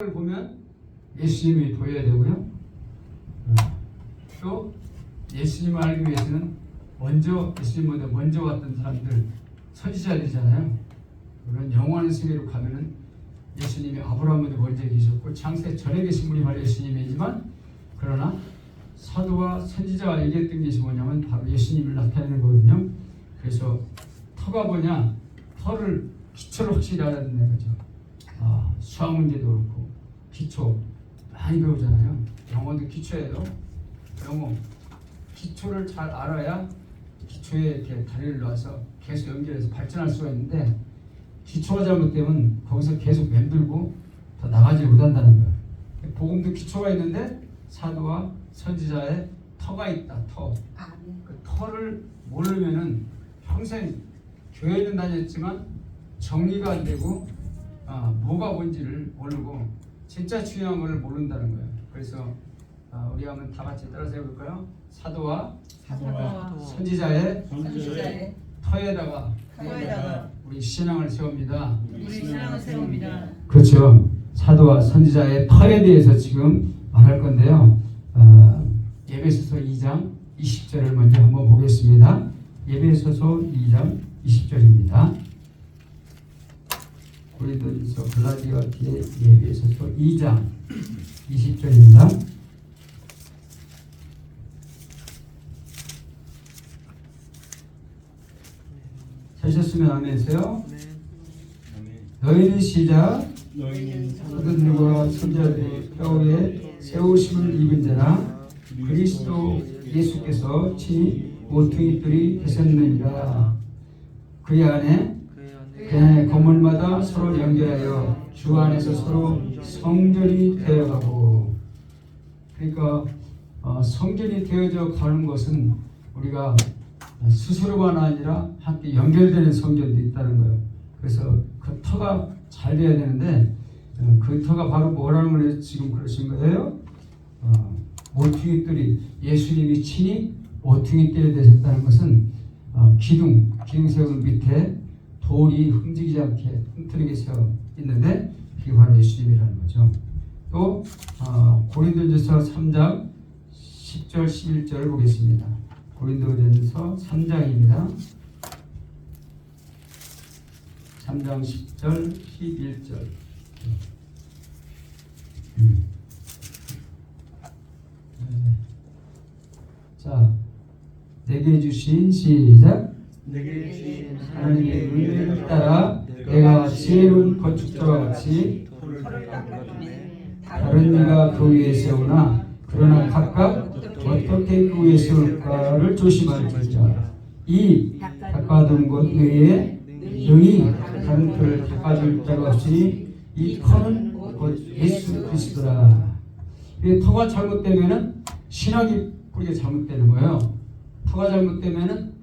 을 보면 예수님이 보여야 되고요. 어, 또 예수님을 알기 위해서는 먼저 예수님보다 먼저 왔던 사람들 선지자들이잖아요. 그런 영원한 세계로 가면은 예수님이 아브라함보다 먼저 계셨고 창세 전에 계신 분이 바로 예수님이지만 그러나 사도와 선지자가 얘기했던 것이 뭐냐면 바로 예수님을 나타내는 거거든요. 그래서 터가 뭐냐? 터를 기초를 확실히 알아야 된다는 거죠. 아, 수학 문제도 그렇고 기초 많이 배우잖아요. 영어도 기초예요. 영어 기초를 잘 알아야 기초에 이렇게 다리를 놔서 계속 연결해서 발전할 수가 있는데 기초가 잘못되면 거기서 계속 맴돌고 더 나가지 못한다는 거예요. 복음도 기초가 있는데 사도와 선지자의 터가 있다. 터. 그 터를 모르면은 평생 교회는 다녔지만 정리가 안 되고 아, 뭐가 뭔지를 모르고 진짜 중요한 걸 모른다는 거예요. 그래서 아, 우리 한번 다 같이 따라서 해볼까요? 사도와 사도와 선지자의 선지자의 터에다가 터에다가 우리 신앙을 세웁니다. 우리 신앙을 세웁니다. 그렇죠. 사도와 선지자의 터에 대해서 지금 말할 건데요. 어, 예배소서 2장 20절을 먼저 한번 보겠습니다. 예배소서 2장 20절입니다. 뒤에 예배소서 2장 20절입니다. 찾으셨으면 아멘세요. 너희는 시작 사도들과 선자들의 뼈에 세우심을 입은 자라 그리스도 예수께서 친히 모퉁이들이 되셨느니라 그의 안에 그 안에 건물마다 서로 연결하여 주 안에서 서로 성전이 되어가고 그러니까 어, 성전이 되어져 가는 것은 우리가 스스로만 아니라 함께 연결되는 성전도 있다는 거예요. 그래서 그 터가 잘 돼야 되는데 어, 그 터가 바로 뭐라는 걸 지금 그러신 거예요? 어, 모퉁이들이 예수님이 친히 모퉁이들이 되셨다는 것은 어, 기둥 기둥 세운 밑에 돌이 흠지지 않게 흠틀리게 세워 있는데 그게 바로 예수님이라는 거죠. 또 어, 고린도전서 3장 10절 11절을 보겠습니다. 고린도전서 3장입니다. 3장 10절 11절 음. 네. 자 내게 주신 시작 내게 주신 하나님의 은혜를 따라 내가 지혜로운 건축자와 같이 다른 이가 그 위에 세우나 그러나 각각 어떻게 그 위에 세울까를 조심할지어다 이 닦아둔 것 외에 능히 다른 터를 닦아줄 자가 없으니 이 터는 곧 예수 그리스도라. 이 터가 잘못되면은 신학이 뿌리가 잘못되는 거예요. 터가 잘못되면은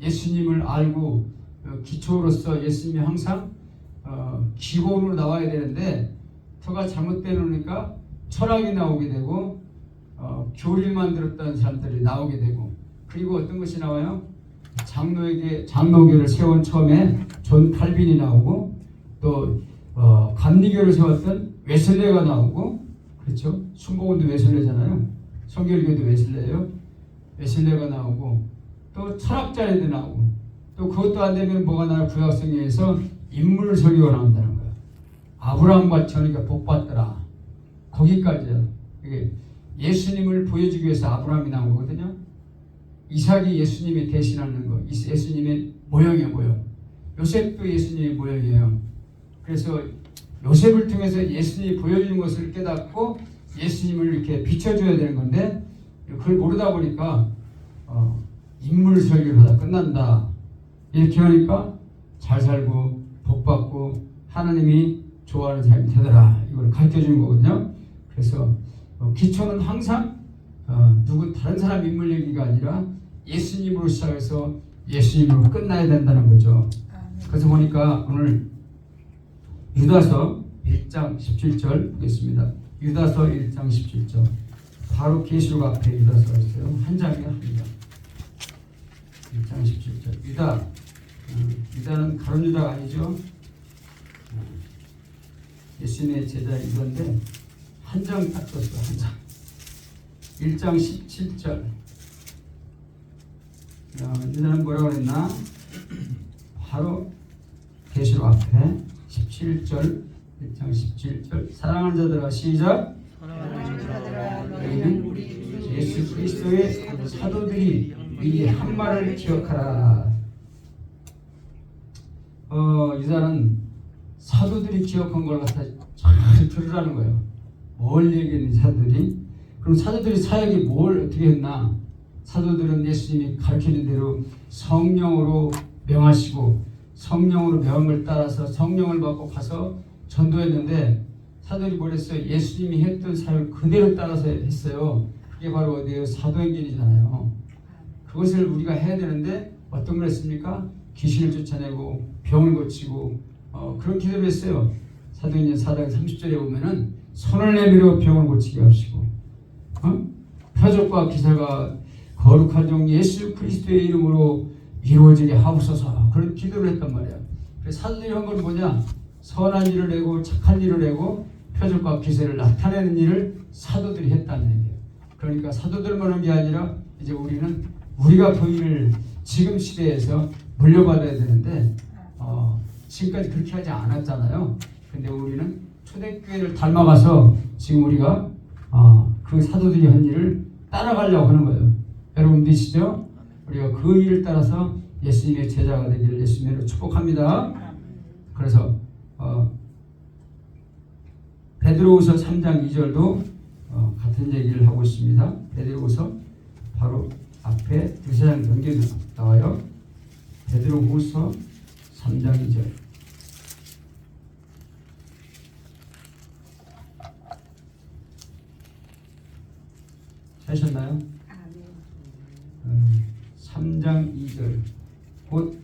예수님을 알고 어, 기초로서 예수님이 항상 어, 기본으로 나와야 되는데 터가 잘못되니까 철학이 나오게 되고 어, 교리만 들었던 사람들이 나오게 되고 그리고 어떤 것이 나와요? 장로에게 장로교를 세운 처음에 존 칼빈이 나오고 또 어, 감리교를 세웠던 웨슬레가 나오고 그렇죠? 순복음도 웨슬레잖아요. 성결교도 웨슬레예요. 웨슬레가 나오고 또 철학자들도 나오고 또 그것도 안 되면 뭐가 나요? 구약성경에서 인물 설교가 나온다는 거예요. 아브라함과 전이가 복 받더라. 거기까지요. 이게 예수님을 보여주기 위해서 아브라함이 나온 거거든요. 이삭이 예수님이 대신하는 거, 이- 예수님의 모형이에요, 모형. 요셉도 예수님의 모형이에요. 그래서 요셉을 통해서 예수님이 보여주는 것을 깨닫고 예수님을 이렇게 비춰줘야 되는 건데 그걸 모르다 보니까 어, 인물 설교를 하다 끝난다. 이렇게 하니까 잘 살고 복 받고 하나님이 좋아하는 삶이 되더라. 이걸 가르쳐 주는 거거든요. 그래서 어, 기초는 항상 어, 누구 다른 사람 인물 얘기가 아니라 예수님으로 시작해서 예수님으로 끝나야 된다는 거죠. 그래서 보니까 오늘 유다서 1장 17절 보겠습니다. 유다서 1장 17절. 바로 계시록 앞에 유다서가 있어요. 한 장에 합니다. 1장 17절. 유다. 어, 유다는 가론 유다가 아니죠. 어, 예수님의 제자 이건데 한 장딱 썼어 한 장. 1장 17절. 이자는 뭐라고 그랬나? 바로 계시록 앞에 17절 1장 17절 사랑하는 자들아 시작 너희는 예수 그리스도의 사도들이 미리 한 말을 기억하라. 어, 이자는 사도들이 기억한 걸 갖다 잘 들으라는 거예요. 뭘 얘기했는지 사도들이. 그럼 사도들이 사역이 뭘 어떻게 했나? 사도들은 예수님이 가르치는 대로 성령으로 명하시고 성령으로 명을 따라서 성령을 받고 가서 전도했는데 사도들이 뭘 했어요? 예수님이 했던 사역을 그대로 따라서 했어요. 그게 바로 어디에요? 사도행전이잖아요. 그것을 우리가 해야 되는데 어떤 걸 했습니까? 귀신을 쫓아내고 병을 고치고 어, 그런 기도를 했어요. 사도행전 4장 30절에 보면은 손을 내밀어 병을 고치게 하시고 어? 표적과 기사가 거룩한 종 예수 그리스도의 이름으로 이루어지게 하옵소서 그런 기도를 했단 말이야. 사도들이 한 건 뭐냐? 선한 일을 내고 착한 일을 내고 표적과 기사를 나타내는 일을 사도들이 했다는 얘기예요. 그러니까 사도들만 한 게 아니라 이제 우리는 우리가 그 일을 지금 시대에서 물려받아야 되는데 어, 지금까지 그렇게 하지 않았잖아요. 근데 우리는 초대교회를 닮아가서 지금 우리가 어, 그 사도들이 한 일을 따라가려고 하는 거예요. 여러분 믿으시죠? 우리가 그 일을 따라서 예수님의 제자가 되기를 예수님으로 축복합니다. 그래서 어, 베드로후서 3장 2절도 어, 같은 얘기를 하고 있습니다. 베드로후서 바로 앞에 두세장 넘겨 나와요. 베드로 후서 3장 2절. 하셨나요? 음, 3장 2절 곧,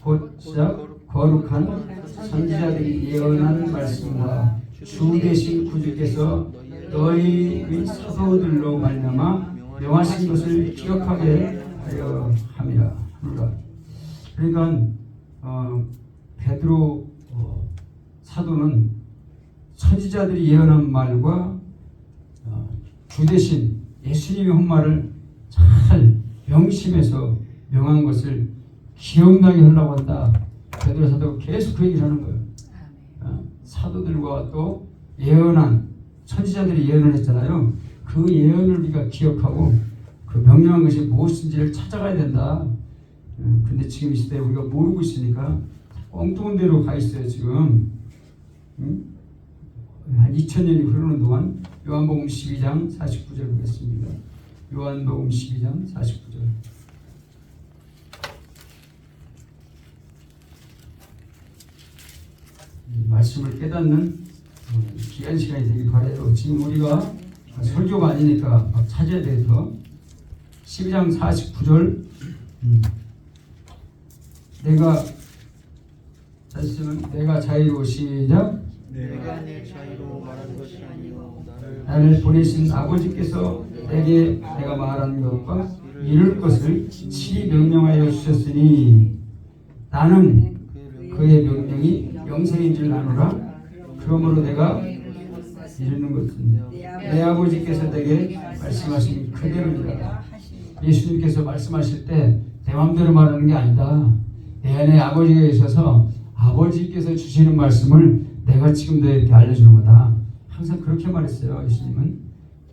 곧 시작 거룩한 선지자들이 예언한 말씀과 주 되신 구주께서 너희의 사도들로 말미암아 명하신 것을 기억하게 하려 함이라 하노라. 그러니까 어, 베드로 어, 사도는 선지자들이 예언한 말과 어, 주 대신 예수님의 헛말을 잘 명심해서 명한 것을 기억나게 하려고 한다. 베드로 사도가 계속 그 얘기를 하는 거예요. 어, 사도들과 또 예언한 선지자들이 예언을 했잖아요. 그 예언을 우리가 기억하고 그 명령한 것이 무엇인지를 찾아가야 된다. 어, 근데 지금 이 시대에 우리가 모르고 있으니까 엉뚱한 데로 가 있어요 지금. 응? 한 2000년이 흐르는 동안 요한복음 12장 49절 보겠습니다. 요한복음 12장 49절. 이 말씀을 깨닫는 어, 귀한 시간이 되길 바래요. 지금 우리가 설교가 아니니까 막 찾아야 돼서. 12장 49절. 음. 내가 다시 쓰면 내가 자유로워 시작 내가 내 자유로 말한 것이 아니요 나를 보내신 아버지께서 내게 내가 말한 것과 이룰 것을 치 명령하여 주셨으니 나는 그의 명령이 영생인 줄 아노라. 그러므로 내가 이루는 것은 내 아버지께서 내게 말씀하신 그대로니라 예수님께서 말씀하실 때 내 마음대로 말하는 게 아니다. 내 안에 아버지가 있어서 아버지께서 주시는 말씀을 내가 지금 너에게 알려주는 거다. 항상 그렇게 말했어요 예수님은.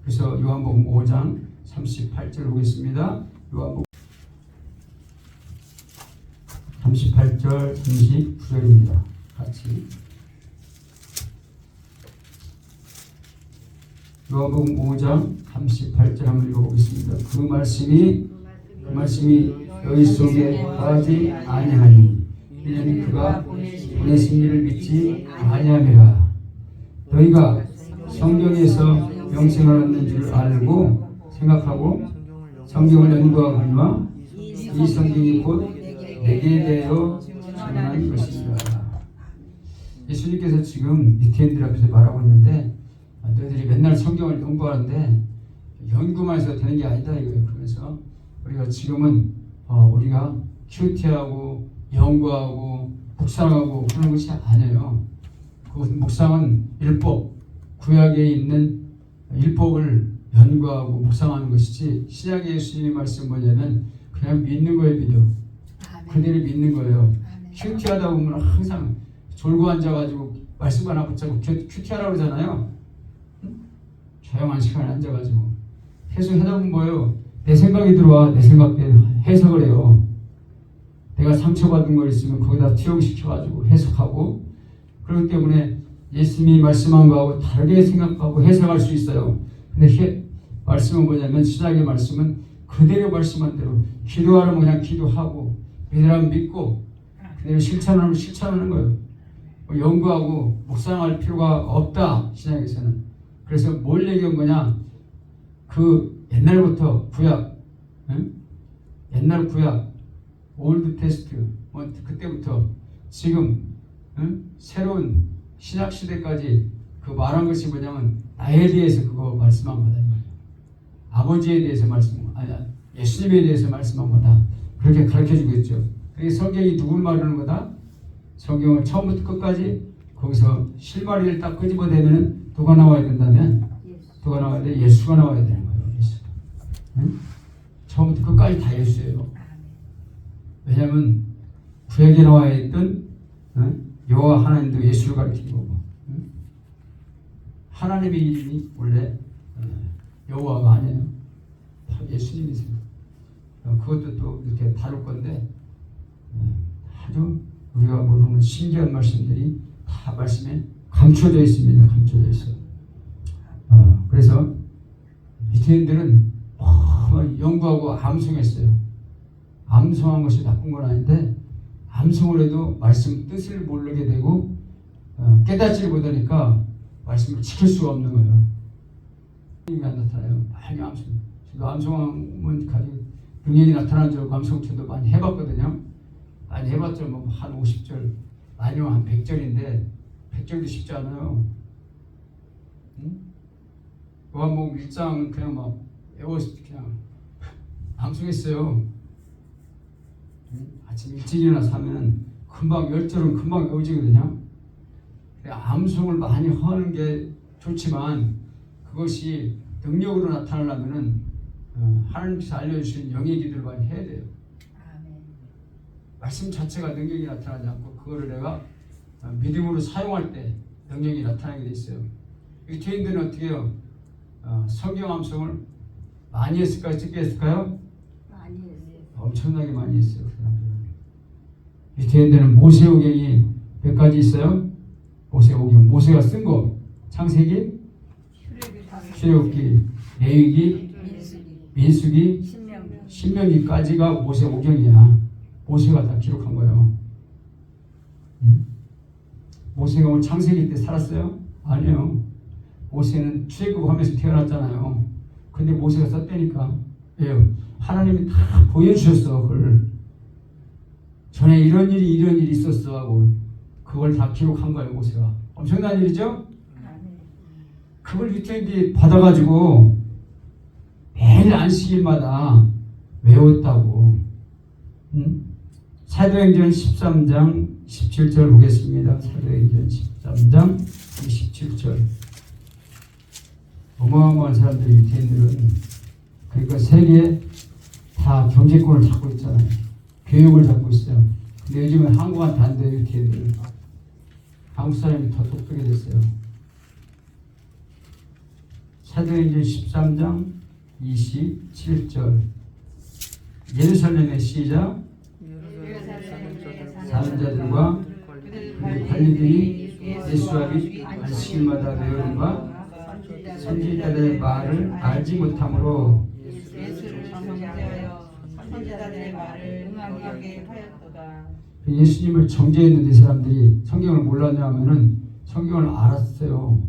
그래서 요한복음 5장 38절 보겠습니다. 요한복음 38절 39절입니다. 같이 요한복음 5장 38절 한번 읽어보겠습니다 그 말씀이 그 말씀이 너희 속에 거하지 아니하니 이는 그가 보내신 이를 믿지 아니함이라 너희가 성경에서 영생을 얻는 줄 알고 생각하고 성경을 연구하거니와 이 성경이 곧 내게 대하여 전하는 것입니다. 예수님께서 지금 유태인들 앞에서 말하고 있는데 아, 너희들이 맨날 성경을 연구하는데 연구만 해서 되는 게 아니다 이거예요. 그러면서 우리가 지금은 어, 우리가 큐티하고 연구하고 묵상하고 그런 것이 아니에요. 그 묵상은 율법, 구약에 있는 율법을 연구하고 묵상하는 것이지 신약의 예수님의 말씀 뭐냐면 그냥 믿는 거예요 믿어 그대로 믿는 거예요 큐티하다 보면 항상 졸고 앉아가지고 말씀 하나 붙잡고 큐- 큐티하라고 그러잖아요 응? 조용한 시간에 앉아가지고 해석하다 보면 뭐예요 내 생각이 들어와 내 생각대로 해석을 해요 내가 상처받은 거 있으면 거기다 투영시켜가지고 해석하고 그렇기 때문에 예수님이 말씀한 거하고 다르게 생각하고 해석할 수 있어요. 근데 해- 말씀은 뭐냐면 시작의 말씀은 그대로 말씀한 대로 기도하라면 그냥 기도하고 믿으라면 믿고 그대로 실천하면 실천하는 거예요. 뭐 연구하고 묵상할 필요가 없다 신약에서는. 그래서 뭘 얘기한 거냐? 그 옛날부터 구약, 응? 옛날 구약, 올드 테스트, 뭐 그때부터 지금 응? 새로운 신약 시대까지 그 말한 것이 뭐냐면 나에 대해서 그거 말씀한 거다 이 말이야. 아버지에 대해서 말씀 아니 예수님에 대해서 말씀한 거다. 그렇게 가르쳐 주고 있죠. 그게 성경이 누굴 말하는 거다? 성경을 처음부터 끝까지 거기서 실마리를 딱 끄집어내면 누가 나와야 된다면 누가 나와야 돼? 예수가 나와야 되는 거예요. 예수. 응? 처음부터 끝까지 다 예수예요. 왜냐하면 구약에 나와 있던 어? 여호와 하나님도 예수를 가리키는 거고 응? 하나님의 이름이 원래 어, 여호와가 아니에요. 다 예수님이세요. 어, 그것도 또 이렇게 다룰 건데 어, 아주 우리가 모르는 신기한 말씀들이 다 말씀에 감춰져 있습니다. 감춰져 있어요. 어, 그래서 유태인들은 너무 연구하고 암송했어요. 암송한 것이 나쁜 건 아닌데 암송을 해도 말씀 뜻을 모르게 되고 어, 깨닫지를 못하니까 말씀을 지킬 수가 없는 거예요. 능력이 안 나타나요. 많이 암송. 저도 암송하면 가지고 능력이 나타난 줄 암송처도 많이 해봤거든요. 많이 해봤죠. 뭐 한 50절 아니면 한 100절인데 100절도 쉽지 않아요. 응? 요한복음 1장 그냥 막 외워 그냥 암송했어요. 응? 아침 일찍 일어나서 하면 금방 열절은 금방 외워지거든요. 암송을 많이 하는 게 좋지만 그것이 능력으로 나타나려면은 어, 하나님께서 알려주신 영의 기도를 많이 해야 돼요. 말씀 자체가 능력이 나타나지 않고 그거를 내가 어, 믿음으로 사용할 때 능력이 나타나게 돼 있어요. 유태인들은 어떻게 해요? 어, 성경 암송을 많이 했을까요? 적게 했을까요? 엄청나게 많이 했어요. 그 사람들은. 유태인들은 모세오경이 몇 가지 있어요? 모세오경. 모세가 쓴 거. 창세기, 출애굽기, 레위기, 민수기, 신명기까지가 모세오경이야. 모세가 다 기록한 거예요. 음? 모세가 뭐 창세기 때 살았어요? 아니요. 모세는 출애굽하면서 태어났잖아요. 근데 모세가 썼다니까. 왜요? 하나님이 다 보여주셨어. 그걸 전에 이런 일이 이런 일이 있었어 하고 그걸 다 기록한 거예요. 모세가 엄청난 일이죠. 그걸 유태인들이 받아가지고 매일 안식일마다 외웠다고. 응? 사도행전 13장 17절 보겠습니다. 사도행전 13장 17절. 어마어마한 사람들이 유태인들은 그러니까 세계에 다 경제권을 잡고 있잖아요. 교육을 잡고 있어요. 근데 요즘은 안 돼요, 유태인들은. 한국 사람이 더 똑똑해 됐어요. 사도행전 13장 27절. 예루살렘의 시작 사는 자들과 그의 관리들이 예수와 및 안식일마다 배우는 바 선지자들의 말을 알지 못함으로. 예수님을 정죄했는데 이 사람들이 성경을 몰랐냐 하면은 성경을 알았어요.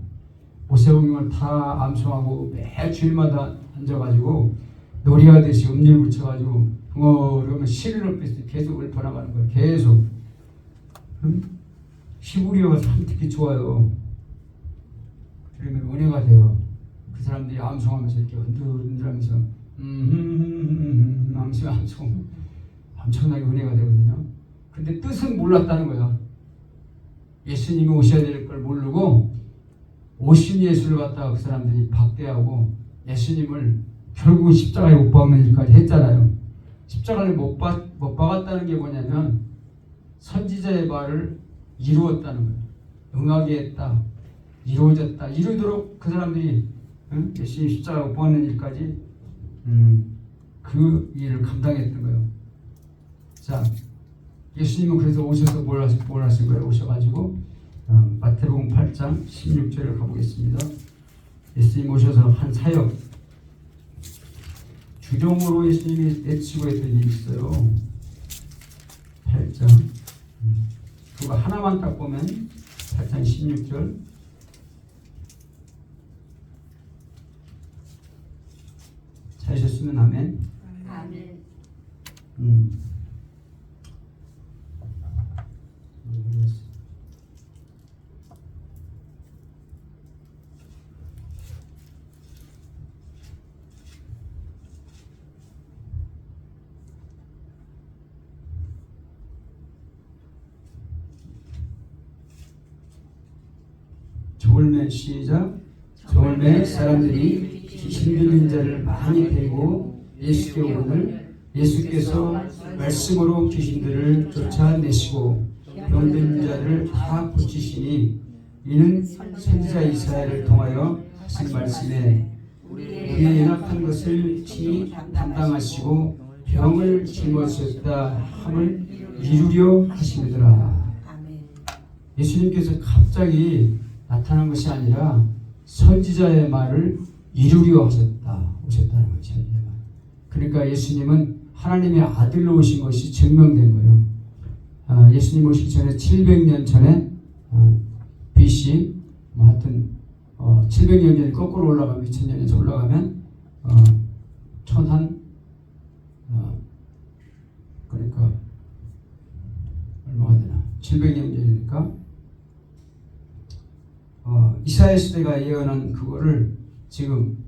모세오경을 다 암송하고 매 주일마다 앉아가지고 놀이하듯이 음률 붙여가지고 붕어려면 시를 읊듯이 계속 읊어나가는 거예요. 계속. 응? 히브리어가 참 특히 좋아요. 그러면 은혜가 돼요. 그 사람들이 암송하면서 이렇게 흔들흔들하면서 음, 암송 암송 엄청나게 은혜가 되거든요. 근데 뜻은 몰랐다는 거야. 예수님이 오셔야 될 걸 모르고 오신 예수를 갖다가 그 사람들이 박대하고 예수님을 결국은 십자가에 못 박는 일까지 했잖아요. 십자가를 못, 박, 못 박았다는 게 뭐냐면 선지자의 말을 이루었다는 거예요. 응하게 했다. 이루어졌다. 이루도록 그 사람들이 응? 예수님 십자가 못 박는 일까지 음, 그 일을 감당했던 거예요. 자, 예수님은 그래서 오셔서 뭘, 하시, 뭘 하신 거예요? 오셔가지고 어, 마태복음 8장 16절을 가보겠습니다. 예수님 오셔서 한 사역 주종으로 예수님이 내치고 했던 일이 있어요. 8장 음, 그거 하나만 딱 보면 8장 16절 찾으셨으면 아멘. 아멘. 음. 조울매 시작 조울매 사람들이 들린 자를 많이 데리고 예수께 오늘 예수께서 말씀으로 귀신들을 쫓아내시고 병든 자를 다 고치시니 이는 선지자 이사야를 통하여 하신 말씀에 우리의 연약한 것을 친히 담당하시고 병을 짊어지셨다 함을 이루려 하시느더라 아멘. 예수님께서 갑자기 나타난 것이 아니라 선지자의 말을 이루려 하셨다 오셨다는 것이 아니라 그러니까 예수님은 하나님의 아들로 오신 것이 증명된 거예요. 아, 예수님 오시기 전에 700년 전에 어, BC 뭐 하여튼 어, 700년 전에 거꾸로 올라가면 2000년에서 올라가면 어, 천한 어, 그러니까 얼마가 되나 700년 전이니까 어, 이사야 시대가 예언한 그거를 지금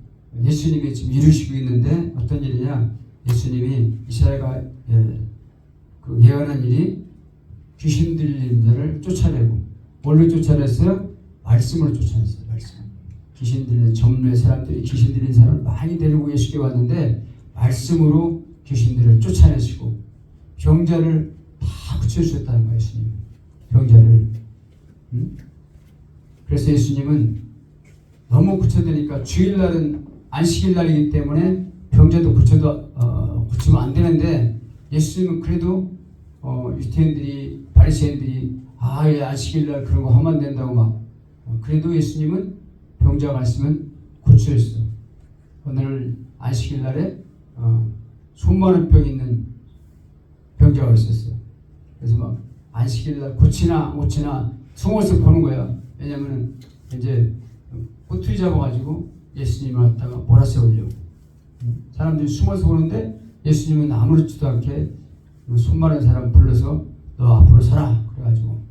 예수님이 지금 이루시고 있는데 어떤 일이냐? 예수님이 이사야가 예, 그 예언한 일이 귀신 들린 자를 쫓아내고 뭘로 쫓아냈어요? 말씀으로 쫓아냈어요. 말씀. 귀신 들린 전무의 사람들이 귀신 들린 사람을 많이 데리고 예수께 왔는데 말씀으로 귀신들을 쫓아내시고 병자를 다 고쳐주셨다는 거예요. 예수님. 병자를. 응? 그래서 예수님은 너무 고쳐되니까 주일날은 안식일날이기 때문에 병자도 고쳐도 어, 고치면 안 되는데 예수님은 그래도 어, 유태인들이 바리새인들이 아, 예, 안식일날 그런 거 하면 안 된다고 막 어, 그래도 예수님은 병자가 있으면 고쳐줬어. 오늘 안식일날에 어, 손만한 병 있는 병자가 있었어요. 그래서 막 안식일날 고치나 못 고치나 숨어서 보는 거야. 왜냐면은 이제 꼬투리 잡아가지고 예수님을 갖다가 몰아세우려고. 사람들이 숨어서 보는데 예수님은 아무렇지도 않게 그손 마른 사람 불러서 너 앞으로 서라. 그래가지고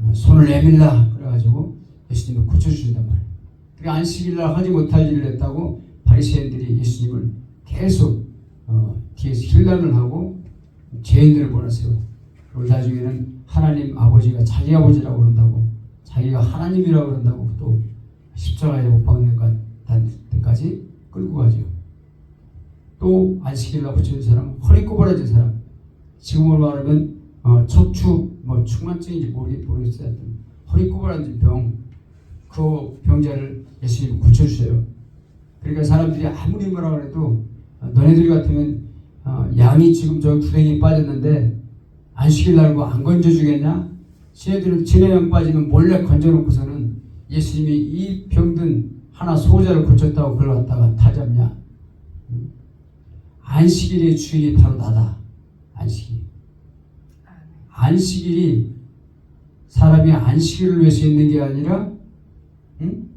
어, 손을 내밀라. 그래가지고 예수님을 고쳐주신단 말이에요. 안식일날 하지 못할 일을 했다고 바리새인들이 예수님을 계속 어, 뒤에서 힐난을 하고 죄인들을 몰아세워. 그리고 나중에는 하나님 아버지가 자기 아버지라고 그런다고 자기가 하나님이라고 그런다고 또 십자가에 못 박는 데까지 끌고 가죠. 또 안식일날 붙여진 사람, 허리 꼬부라진 사람, 지금으로 말하면 어, 척추 뭐 충만증인지 모르, 모르겠어요. 허리 꼬부라진 병, 그 병자를 예수님 고쳐주세요. 그러니까 사람들이 아무리 뭐라 그래도 어, 너네들 같으면 어, 양이 지금 저 구덩이에 빠졌는데 안식일 날고 안 건져주겠냐? 지네들은 지네 양 빠지면 몰래 건져놓고서는 예수님이 이 병든 하나 소자를 고쳤다고 그걸 갖다가 타잡냐? 응? 안식일의 주인이 바로 나다. 안식일. 안식일이 사람이 안식일을 위해서 있는 게 아니라 응?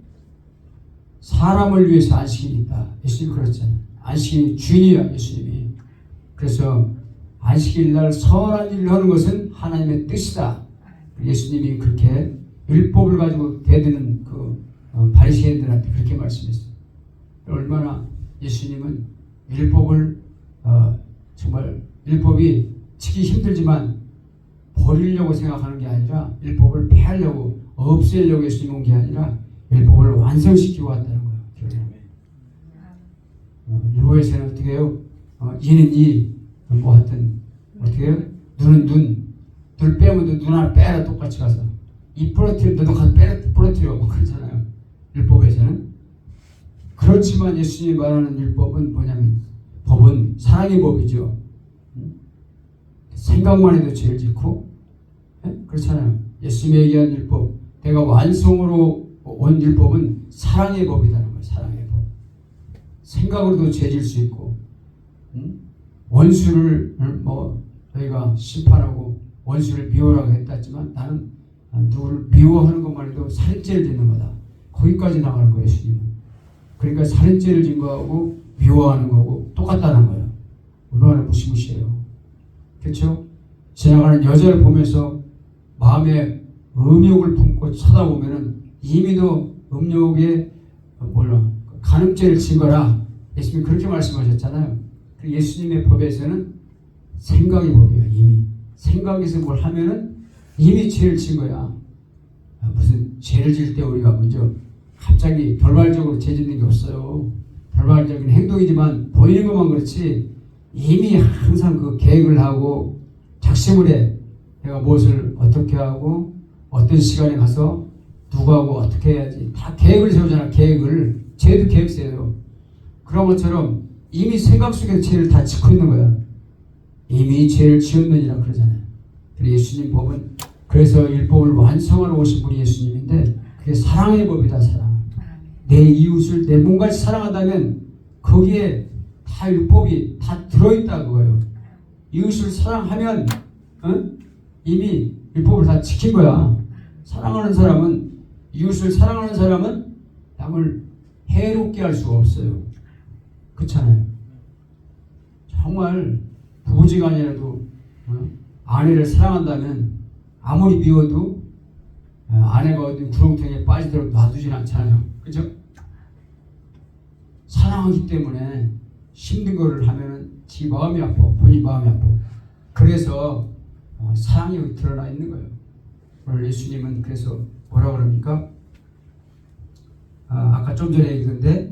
사람을 위해서 안식일이 있다. 예수님 그랬잖아요. 안식일 주인이야 예수님이. 그래서 안식일 날 선한 일을 하는 것은 하나님의 뜻이다. 예수님이 그렇게 율법을 가지고 대드는 그 어, 바리새인들한테 그렇게 말씀했어요. 얼마나 예수님은 율법을 어, 정말 율법이 치기 힘들지만 버리려고 생각하는 게 아니라 율법을 폐하려고 없애려고 예수님 온 게 아니라 율법을 완성시키고 왔다는 거예요. 결국은. 어, 율법에서는 어떻게 해요? 어, 이는 이, 뭐 하여튼 어떻게 해요? 눈은 눈, 눈 빼면 눈 하나 빼라 똑같이 가서 이 부러뜨려 너도 가서 빼라 부러뜨려 뭐 그러잖아요. 율법에서는 그렇지만 예수님이 말하는 율법은 뭐냐면 법은 사랑의 법이죠. 음? 생각만 해도 죄를 짓고 예? 그렇잖아요. 예수님이 얘기한 율법 내가 완성으로 온 율법은 사랑의 법이라는 거예요. 사랑의 법. 생각으로도 죄질 수 있고 음? 원수를 뭐 너희가 심판하고 원수를 미워라고 했다지만 나는 누구를 미워하는 것만 해도 살인죄를 짓는 거다. 거기까지 나가는 거예요, 예수님은. 그러니까 살인죄를 짓는 거하고 미워하는 거하고 똑같다는 거예요. 얼마나 무시무시해요. 그렇죠? 지나가는 여자를 보면서 마음에 음욕을 품고 쳐다보면은 이미도 음욕에 어, 몰라 간음죄를 진 거라 예수님이 그렇게 말씀하셨잖아요. 그 예수님의 법에서는 생각의 법이에요. 이미 생각에서 뭘 하면은 이미 죄를 진 거야. 아, 무슨 죄를 질때 우리가 먼저 갑자기 돌발적으로 죄 짓는 게 없어요. 돌발적인 행동이지만 보이는 것만 그렇지 이미 항상 그 계획을 하고 작심을 해. 내가 무엇을 어떻게 하고 어떤 시간에 가서 누구하고 어떻게 해야지 다 계획을 세우잖아. 계획을 죄도 계획 세요. 그런 것처럼 이미 생각 속에 죄를 다 짓고 있는 거야. 이미 죄를 지었느니라 그러잖아요. 그래서 예수님 법은 그래서 율법을 완성하러 오신 분이 예수님인데 그게 사랑의 법이다 사랑. 내 이웃을 내 몸같이 사랑한다면 거기에 다 율법이 다 들어있다 그거예요. 이웃을 사랑하면 어? 이미 율법을 다 지킨 거야. 사랑하는 사람은 이웃을 사랑하는 사람은 남을 해롭게 할 수가 없어요. 그렇잖아요. 정말 부부지간이라도 어? 아내를 사랑한다면 아무리 미워도 어, 아내가 어디 구렁텅이에 빠지도록 놔두진 않잖아요. 그죠? 사랑하기 때문에 힘든 거를 하면은 지 마음이 아파, 본인 마음이 아파. 그래서 어, 사랑이 드러나 있는 거예요. 오늘 예수님은 그래서 뭐라 그럽니까? 아, 아까 좀 전에 얘기했는데